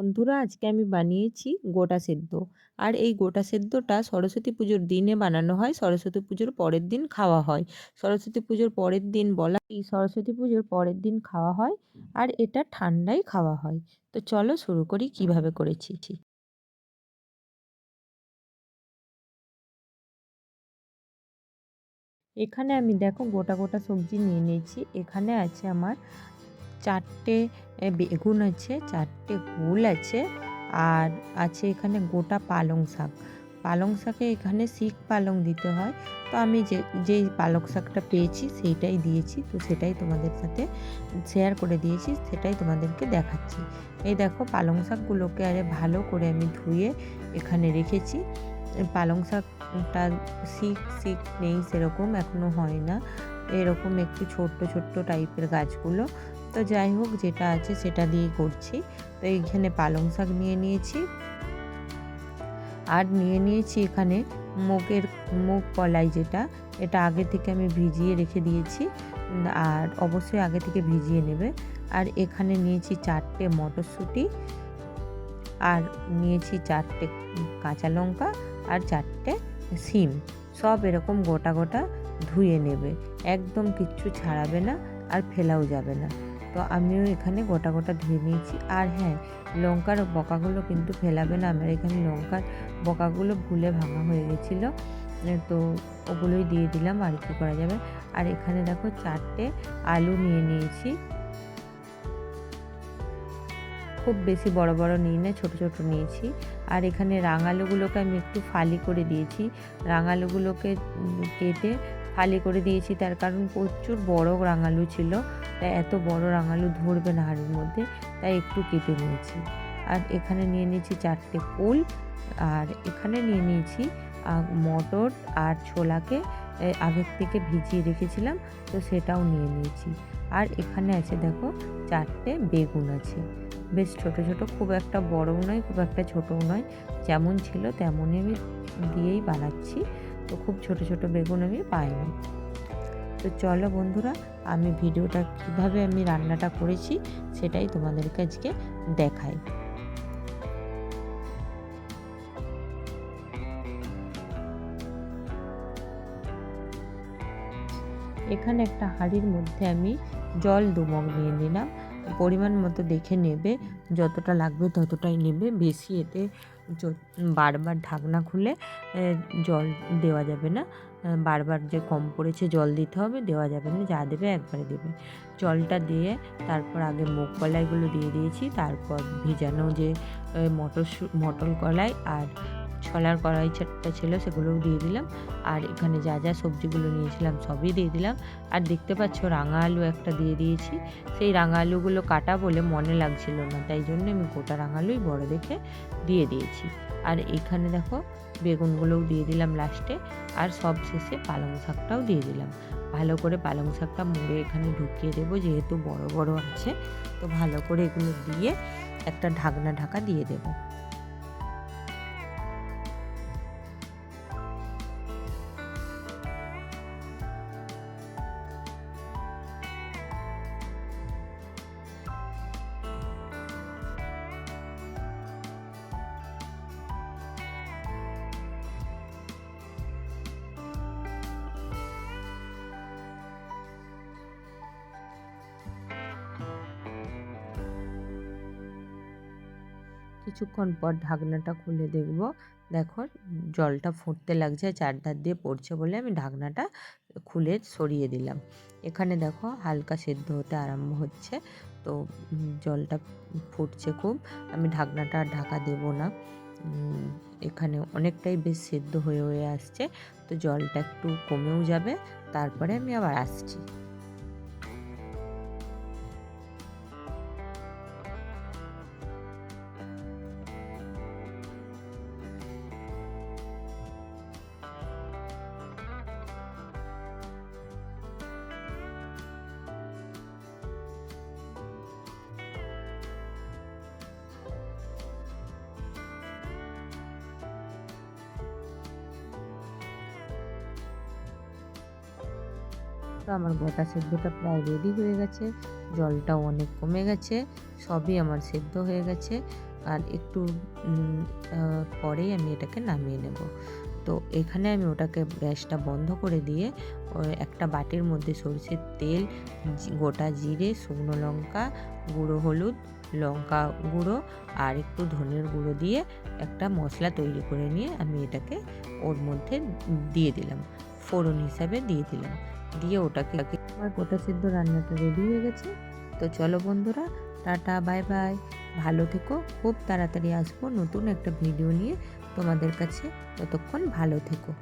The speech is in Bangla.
বন্ধুরা, আজকে আমি বানিয়েছি গোটা সেদ্ধ। আর এই গোটা সেদ্ধটা সরস্বতী পুজোর দিনে বানানো হয়, সরস্বতী পুজোর পরের দিন খাওয়া হয়। সরস্বতী পুজোর পরের দিন বলা এই সরস্বতী পুজোর পরের দিন খাওয়া হয় আর এটা ঠান্ডায় খাওয়া হয়। তো চলো শুরু করি কীভাবে করেছি এখানে আমি দেখো গোটা গোটা সবজি নিয়ে নিয়েছি। এখানে আছে আমার চারটে বেগুন আছে, চারটে গোল আছে, আর আছে এখানে গোটা পালং শাক। পালং শাকে এখানে শিক পালং দিতে হয়। তো আমি যে, যেই পালং শাকটা পেয়েছি সেইটাই দিয়েছি। তো সেটাই তোমাদের সাথে শেয়ার করে দিয়েছি, সেটাই তোমাদেরকে দেখাচ্ছি। এই দেখো পালং শাকগুলোকে আরে ভালো করে আমি ধুয়ে এখানে রেখেছি। পালং শাকটা শিক শিক নেই সেরকম এখনও হয় না। এরকম একটু ছোট্ট ছোট্ট টাইপের গাছগুলো। তো যাই হোক, যেটা আছে সেটা দিয়ে করছি। তো এইখানে পালং শাক নিয়ে নিয়েছি। আর নিয়ে নিয়েছি এখানে মুগের, মুগ কলাই যেটা, এটা আগে থেকে আমি ভিজিয়ে রেখে দিয়েছি। আর অবশ্যই আগে থেকে ভিজিয়ে নেবে। আর এখানে নিয়েছি চারটে মটরশুঁটি। আর নিয়েছি চারটে কাঁচা লঙ্কা আর চারটে সিম। সব এরকম গোটা গোটা ধুয়ে নেবে। একদম কিচ্ছু ছাড়াবে না আর ফেলাও যাবে না। তো আমিও এখানে গোটা গোটা ধুয়ে নিয়েছি। আর হ্যাঁ লঙ্কার বকাগুলো কিন্তু ফেলাবে না। আমার এখানে লঙ্কার বকাগুলো ভুলে ভাঙা হয়ে গেছিল। তো ওগুলোই দিয়ে দিলাম, আর কি করা যাবে। আর এখানে দেখো চারটে আলু নিয়ে নিয়েছি। খুব বেশি বড় বড় নিই না, ছোটো ছোটো নিয়েছি। আর এখানে রাঙালুগুলোকে আমি একটু ফালি করে দিয়েছি। রাঙালুগুলোকে কেটে ফালি করে দিয়েছি। তার কারণ প্রচুর বড় রাঙালু ছিল। তাই এত বড় রাঙালু ধরবে না হাড়ির মধ্যে। তাই একটু কেটে নিয়েছি। আর এখানে নিয়ে নিয়েছি চারটে ফুল। আর এখানে নিয়ে নিয়েছি মটর আর ছোলাকে আগের থেকে ভিজিয়ে রেখেছিলাম। তো সেটাও নিয়ে নিয়েছি। আর এখানে আছে দেখো চারটে বেগুন আছে। বেশ ছোট ছোট, খুব একটা বড়ও নয়, খুব একটা ছোটও নয়। যেমন ছিল তেমনই আমি দিয়েই বানাচ্ছি। তো খুব ছোট ছোট বেগুন আমি পাইনি। তো চলো বন্ধুরা, আমি ভিডিওটা কীভাবে আমি রান্নাটা করেছি সেটাই তোমাদেরকে আজকে দেখাই। এখানে একটা হাঁড়ির মধ্যে আমি জল দুমগ নিয়ে নিলাম পরিমাণ মতো দেখে নেবে, যতটা লাগবে ততটাই নেবে। বেশি এতে বারবার ঢাকনা খুলে জল দেওয়া যাবে না। বারবার যে কম পড়েছে জল দিতে হবে, দেওয়া যাবে না, যা দেবে একবারে দেবে। জলটা দিয়ে তারপর আগে মুগ কলাইগুলো দিয়ে দিয়েছি, তারপর ভেজানো যে মটর মটর কলাই আর ছলার কড়াইটা ছিল সেগুলোও দিয়ে দিলাম। আর এখানে যা যা সবজিগুলো নিয়েছিলাম সবই দিয়ে দিলাম। আর দেখতে পাচ্ছ রাঙা আলু একটা দিয়ে দিয়েছি। সেই রাঙা আলুগুলো কাটা বলে মনে লাগছিল না, তাই জন্য আমি গোটা রাঙা আলুই বড় দেখে দিয়ে দিয়েছি। আর এখানে দেখো বেগুনগুলোও দিয়ে দিলাম লাস্টে। আর সব শেষে পালং শাকটাও দিয়ে দিলাম। ভালো করে পালং শাকটা মুড়ে এখানে ঢুকিয়ে দেবো, যেহেতু বড় বড় আছে। তো ভালো করে এগুলো দিয়ে একটা ঢাকনা ঢাকা দিয়ে দেবো। কিছুক্ষণ পর ঢাকনাটা খুলে দেখব। দেখো, জলটা ফুটতে লাগছে চারধার দিয়ে পড়ছে বলে আমি ঢাকনাটা খুলে সরিয়ে দিলাম। এখানে দেখো, হালকা সেদ্ধ হতে আরম্ভ হচ্ছে। তো জলটা ফুটছে খুব। আমি ঢাকনাটা ঢাকা দেব না। এখানে অনেকটাই বেশ সেদ্ধ হয়ে হয়ে আসছে। তো জলটা একটু কমেও যাবে। তারপরে আমি আবার আসছি। তো আমার গোটা সেদ্ধটা প্রায় রেডি হয়ে গেছে। জলটাও অনেক কমে গেছে, সবই আমার সেদ্ধ হয়ে গেছে। আর একটু পরেই আমি এটাকে নামিয়ে নেব। তো এখানে আমি ওটাকে গ্যাসটা বন্ধ করে দিয়ে একটা বাটির মধ্যে সরষের তেল গোটা জিরে, শুকনো লঙ্কা গুঁড়ো, হলুদ লঙ্কা গুঁড়ো আর একটু ধনের গুঁড়ো দিয়ে একটা মশলা তৈরি করে নিয়ে আমি এটাকে ওর মধ্যে দিয়ে দিলাম। ফোড়ন হিসাবে দিয়ে দিলাম। দিয়ে ওটাকে আমার গোটা সিদ্ধ রান্নাটা রেডি হয়ে গেছে। তো চলো বন্ধুরা, টাটা বাই বাই ভালো থেকো, খুব তাড়াতাড়ি আসব নতুন একটা ভিডিও নিয়ে তোমাদের কাছে। ততক্ষণ ভালো থেকো।